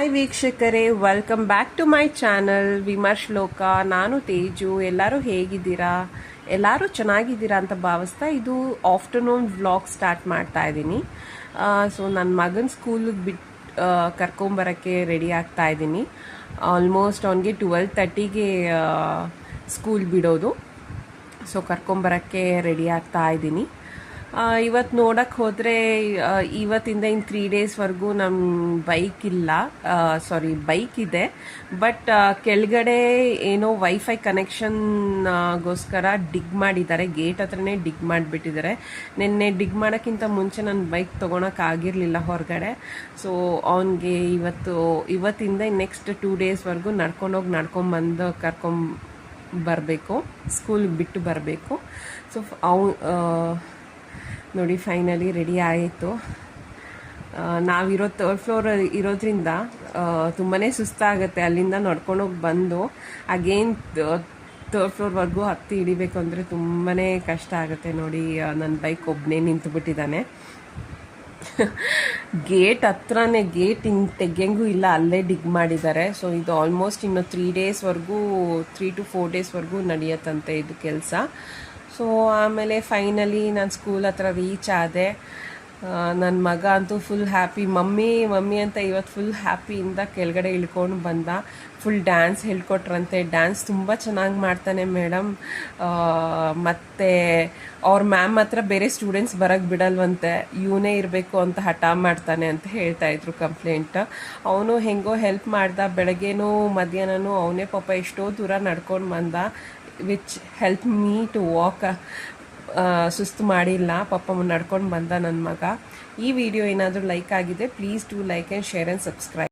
Hi ವೀಕ್ಷಕರೇ welcome back to my channel Vimarsh Loka ನಾನು ತೇಜು, ಎಲ್ಲರೂ ಹೇಗಿದ್ದೀರಾ? ಎಲ್ಲರೂ ಚೆನ್ನಾಗಿದ್ದೀರಾ ಅಂತ ಭಾವಿಸ್ತಾ ಇದು ಆಫ್ಟರ್ನೂನ್ ವ್ಲಾಗ್ ಸ್ಟಾರ್ಟ್ ಮಾಡ್ತಾ ಇದ್ದೀನಿ. ಸೊ ನನ್ನ ಮಗನ ಸ್ಕೂಲಿಗೆ ಬಿಟ್ಟು ಕರ್ಕೊಂಬರೋಕ್ಕೆ ರೆಡಿ ಆಗ್ತಾ ಇದ್ದೀನಿ. ಆಲ್ಮೋಸ್ಟ್ ಅವನಿಗೆ ಟ್ವೆಲ್ ತರ್ಟಿಗೆ ಸ್ಕೂಲ್ ಬಿಡೋದು. ಸೊ ಕರ್ಕೊಂಬರೋಕ್ಕೆ ರೆಡಿ ಆಗ್ತಾ ಇದ್ದೀನಿ. ಇವತ್ತು ನೋಡಕ್ಕೆ ಹೋದರೆ ಇವತ್ತಿಂದ ಇನ್ನು ತ್ರೀ ಡೇಸ್ವರೆಗೂ ನಮ್ಮ ಬೈಕ್ ಇಲ್ಲ. ಸಾರಿ ಬೈಕ್ ಇದೆ. ಬಟ್ ಕೆಳಗಡೆ ಏನೋ ವೈಫೈ ಕನೆಕ್ಷನ್ಗೋಸ್ಕರ ಡಿಗ್ ಮಾಡಿದ್ದಾರೆ. ಗೇಟ್ ಹತ್ರನೇ ಡಿಗ್ ಮಾಡಿಬಿಟ್ಟಿದ್ದಾರೆ. ನಿನ್ನೆ ಡಿಗ್ ಮಾಡೋಕ್ಕಿಂತ ಮುಂಚೆ ನನ್ನ ಬೈಕ್ ತೊಗೊಳಕ್ಕಾಗಿರಲಿಲ್ಲ ಹೊರಗಡೆ. ಸೊ ಅವನಿಗೆ ಇವತ್ತು, ಇವತ್ತಿಂದ ನೆಕ್ಸ್ಟ್ ಟೂ ಡೇಸ್ವರೆಗೂ ನಡ್ಕೊಂಡೋಗಿ ನಡ್ಕೊಂಬಂದು ಕರ್ಕೊಂಡ್ ಬರಬೇಕು ಸ್ಕೂಲ್ಗೆ ಬಿಟ್ಟು ಬರಬೇಕು. ಸೊ ಅವು ನೋಡಿ ಫೈನಲಿ ರೆಡಿ ಆಯಿತು. ನಾವಿರೋ ತರ್ಡ್ ಫ್ಲೋರ್ ಇರೋದ್ರಿಂದ ತುಂಬಾ ಸುಸ್ತಾಗುತ್ತೆ. ಅಲ್ಲಿಂದ ನಡ್ಕೊಂಡೋಗಿ ಬಂದು ಅಗೇನ್ ತರ್ಡ್ ಫ್ಲೋರ್ವರೆಗೂ ಹತ್ತಿ ಹಿಡಿಬೇಕು ಅಂದರೆ ತುಂಬಾ ಕಷ್ಟ ಆಗುತ್ತೆ ನೋಡಿ. ನನ್ನ ಬೈಕ್ ಒಬ್ಬನೇ ನಿಂತುಬಿಟ್ಟಿದ್ದಾನೆ. ಗೇಟ್ ಹತ್ರನೇ, ಗೇಟ್ ಇನ್ ತೆಗಿಯಂಗೂ ಇಲ್ಲ, ಅಲ್ಲೇ ಡಿಗ್ ಮಾಡಿದ್ದಾರೆ. ಸೊ ಇದು ಆಲ್ಮೋಸ್ಟ್ ಇನ್ನು ತ್ರೀ ಡೇಸ್ವರೆಗೂ ತ್ರೀ ಟು ಫೋರ್ ಡೇಸ್ವರೆಗೂ ನಡೆಯತ್ತಂತೆ ಇದು ಕೆಲಸ. ಸೊ ಆಮೇಲೆ ಫೈನಲಿ ನಾನು ಸ್ಕೂಲ್ ಹತ್ರ ರೀಚ್ ಆದೆ. ನನ್ನ ಮಗ ಅಂತೂ ಫುಲ್ ಹ್ಯಾಪಿ ಮಮ್ಮಿ ಮಮ್ಮಿ ಅಂತ ಇವತ್ತು ಫುಲ್ ಹ್ಯಾಪಿಯಿಂದ ಕೆಳಗಡೆ ಇಳ್ಕೊಂಡು ಬಂದ. Full dance ಹೇಳ್ಕೊಟ್ರಂತೆ. ಡ್ಯಾನ್ಸ್ ತುಂಬ ಚೆನ್ನಾಗಿ ಮಾಡ್ತಾನೆ ಮೇಡಮ್ ಮತ್ತು ಅವ್ರ ಮ್ಯಾಮ್ ಹತ್ರ ಬೇರೆ ಸ್ಟೂಡೆಂಟ್ಸ್ ಬರೋಕ್ಕೆ ಬಿಡಲ್ವಂತೆ. ಇವನೇ ಇರಬೇಕು ಅಂತ ಹಠ ಮಾಡ್ತಾನೆ ಅಂತ ಹೇಳ್ತಾ ಇದ್ರು ಕಂಪ್ಲೇಂಟ್ ಅವನು ಹೆಂಗೋ ಹೆಲ್ಪ್ ಮಾಡ್ದ. ಬೆಳಗ್ಗೆನೂ ಮಧ್ಯಾಹ್ನನೂ ಅವನೇ ಪಾಪ ಎಷ್ಟೋ ದೂರ ನಡ್ಕೊಂಡು ಬಂದ. Which help me to walk ಸುಸ್ತು ಮಾಡಿಲ್ಲ. ಪಾಪ ನಡ್ಕೊಂಡು ಬಂದ ನನ್ನ ಮಗ. ಈ ವಿಡಿಯೋ ಏನಾದರೂ ಲೈಕ್ ಆಗಿದೆ please to like and share and subscribe